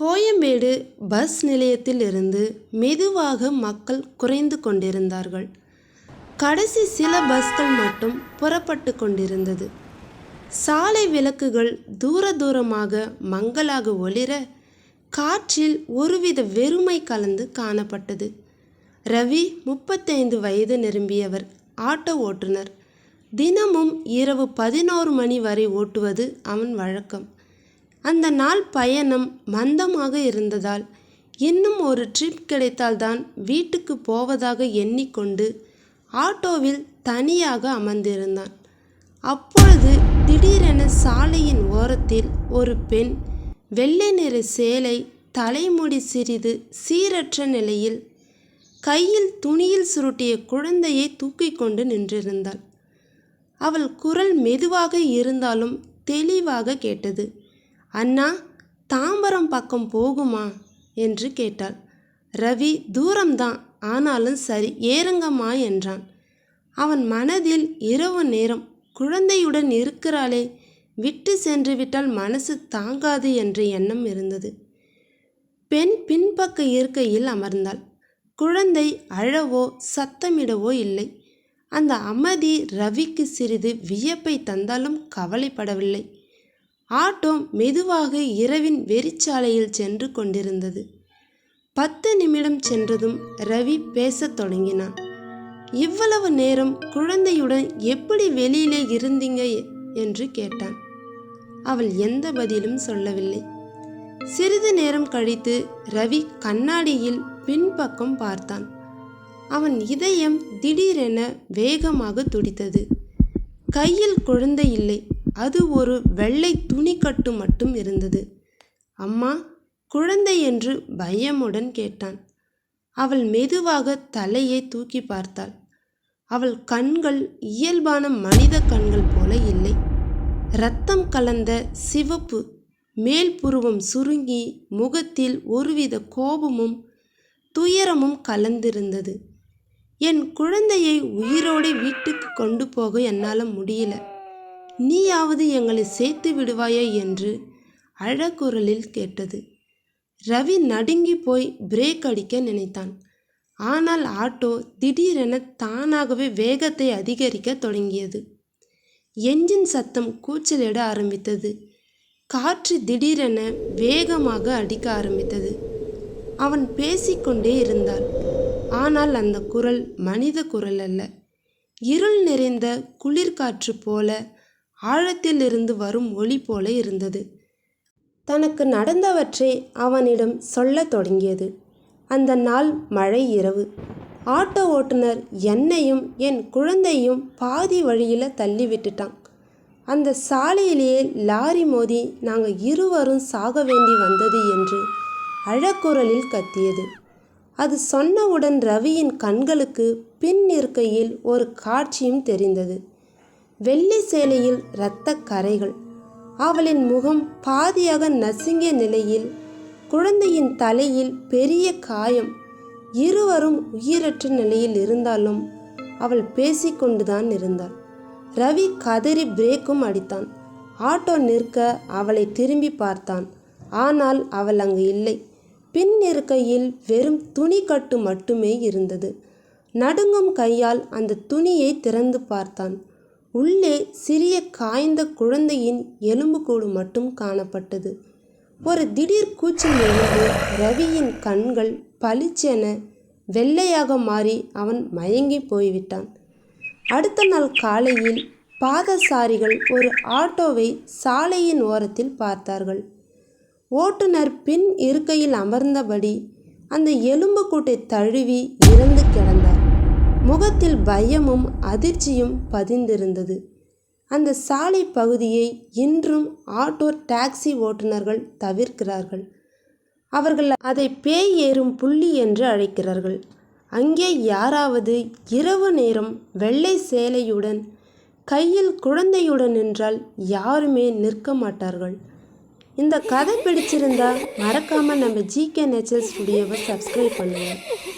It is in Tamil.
கோயம்பேடு பஸ் நிலையத்திலிருந்து மெதுவாக மக்கள் குறைந்து கொண்டிருந்தார்கள். கடைசி சில பஸ்கள் மட்டும் புறப்பட்டு கொண்டிருந்தது. சாலை விளக்குகள் தூர தூரமாக மங்கலாக ஒளிர காற்றில் ஒருவித வெறுமை கலந்து காணப்பட்டது. ரவி முப்பத்தைந்து வயது நிரம்பியவர் ஆட்டோ ஓட்டுநர். தினமும் இரவு பதினோரு மணி வரை ஓட்டுவது அவன் வழக்கம். அந்த நாள் பயணம் மந்தமாக இருந்ததால் இன்னும் ஒரு ட்ரிப் கிடைத்தால்தான் வீட்டுக்கு போவதாக எண்ணிக்கொண்டு ஆட்டோவில் தனியாக அமர்ந்திருந்தான். அப்பொழுது திடீரென சாலையின் ஓரத்தில் ஒரு பெண் வெள்ளை நிற சேலை தலைமுடி சிறிது சீரற்ற நிலையில் கையில் துணியில் சுருட்டிய குழந்தையை தூக்கிக் கொண்டு நின்றிருந்தாள். அவள் குரல் மெதுவாக இருந்தாலும் தெளிவாக கேட்டது. அண்ணா தாம்பரம் பக்கம் போகுமா? என்று கேட்டாள். ரவி தூரம்தான். ஆனாலும் சரி ஏறுங்கம்மா என்றான். அவன் மனதில் இரவு நேரம் குழந்தையுடன் இருக்கிறாளே விட்டு சென்று விட்டால் மனசு தாங்காது என்ற எண்ணம் இருந்தது. பெண் பின்பக்க இருக்கையில் அமர்ந்தாள். குழந்தை அழவோ சத்தமிடவோ இல்லை. அந்த அமைதி ரவிக்கு சிறிது வியப்பை தந்தாலும் கவலைப்படவில்லை. ஆட்டோ மெதுவாக இரவின் வெறிச்சாலையில் சென்று கொண்டிருந்தது. பத்து நிமிடம் சென்றதும் ரவி பேசத் தொடங்கினான். இவ்வளவு நேரம் குழந்தையுடன் எப்படி வெளியிலே இருந்தீங்க? என்று கேட்டான். அவள் எந்த பதிலும் சொல்லவில்லை. சிறிது நேரம் கழித்து ரவி கண்ணாடியில் பின்பக்கம் பார்த்தான். அவன் இதயம் திடீரென வேகமாக துடித்தது. கையில் குழந்தை இல்லை. அது ஒரு வெள்ளை துணிக்கட்டு மட்டும் இருந்தது. அம்மா குழந்தை என்று பயமுடன் கேட்டான். அவள் மெதுவாக தலையை தூக்கி பார்த்தாள். அவள் கண்கள் இயல்பான மனித கண்கள் போல இல்லை. இரத்தம் கலந்த சிவப்பு மேல் புருவம் சுருங்கி முகத்தில் ஒருவித கோபமும் துயரமும் கலந்திருந்தது. என் குழந்தையை உயிரோடு வீட்டுக்கு கொண்டு போக என்னால் முடியல. நீயாவது எங்களை சேர்த்து விடுவாயே என்று அழகுரலில் கேட்டது. ரவி நடுங்கி போய் பிரேக் அடிக்க நினைத்தான். ஆனால் ஆட்டோ திடீரென தானாகவே வேகத்தை அதிகரிக்க தொடங்கியது. என்ஜின் சத்தம் கூச்சலிட ஆரம்பித்தது. காற்று திடீரென வேகமாக அடிக்க ஆரம்பித்தது. அவன் பேசிக்கொண்டே இருந்தான் ஆனால் அந்த குரல் மனித குரல் அல்ல. இருள் நிறைந்த குளிர்காற்று போல ஆழத்தில் இருந்து வரும் ஒளி போல இருந்தது. தனக்கு நடந்தவற்றை அவனிடம் சொல்லத் தொடங்கியது. அந்த நாள் மழை இரவு. ஆட்டோ ஓட்டுநர் என்னையும் என் குழந்தையும் பாதி வழியில் தள்ளி விட்டுட்டான். அந்த சாலையிலேயே லாரி மோதி நாங்கள் இருவரும் சாக வேண்டி வந்தது என்று அழக்குரலில் கத்தியது. அது சொன்னவுடன் ரவியின் கண்களுக்கு பின் இருக்கையில் ஒரு காட்சியும் தெரிந்தது. வெள்ளி சேலையில் இரத்த கரைகள். அவளின் முகம் பாதியாக நசுங்கிய நிலையில் குழந்தையின் தலையில் பெரிய காயம். இருவரும் உயிரற்ற நிலையில் இருந்தாலும் அவள் பேசிக்கொண்டுதான் இருந்தாள். ரவி கதறி பிரேக்கும் அடித்தான். ஆட்டோ நிற்க அவளை திரும்பி பார்த்தான். ஆனால் அவள் அங்கு இல்லை. பின் இருக்கையில் வெறும் துணி கட்டு மட்டுமே இருந்தது. நடுங்கும் கையால் அந்த துணியை திறந்து பார்த்தான். உள்ளே சிறிய காய்ந்த குழந்தையின் எலும்புக்கூடு மட்டும் காணப்பட்டது. ஒரு திடீர் கூச்சல் எழுந்து ரவியின் கண்கள் பளிச்சென வெள்ளையாக மாறி அவன் மயங்கி போய்விட்டான். அடுத்த நாள் காலையில் பாதசாரிகள் ஒரு ஆட்டோவை சாலையின் ஓரத்தில் பார்த்தார்கள். ஓட்டுநர் பின் இருக்கையில் அமர்ந்தபடி அந்த எலும்புக்கூட்டை தழுவி இறந்து கிடந்தார் முகத்தில் பயமும் அதிர்ச்சியும் பதிந்திருந்தது. அந்த சாலை பகுதியை இன்றும் ஆட்டோ டாக்ஸி ஓட்டுநர்கள் தவிர்க்கிறார்கள். அவர்கள் அதை பேய் ஏறும் புள்ளி என்று அழைக்கிறார்கள். அங்கே யாராவது இரவு நேரம் வெள்ளை சேலையுடன் கையில் குழந்தையுடன் நின்றால் யாருமே நிற்க மாட்டார்கள். இந்த கதை பிடிச்சிருந்தா மறக்காமல் நம்ம ஜிகே நேச்சர் ஸ்டுடியோவை சப்ஸ்கிரைப் பண்ணுங்கள்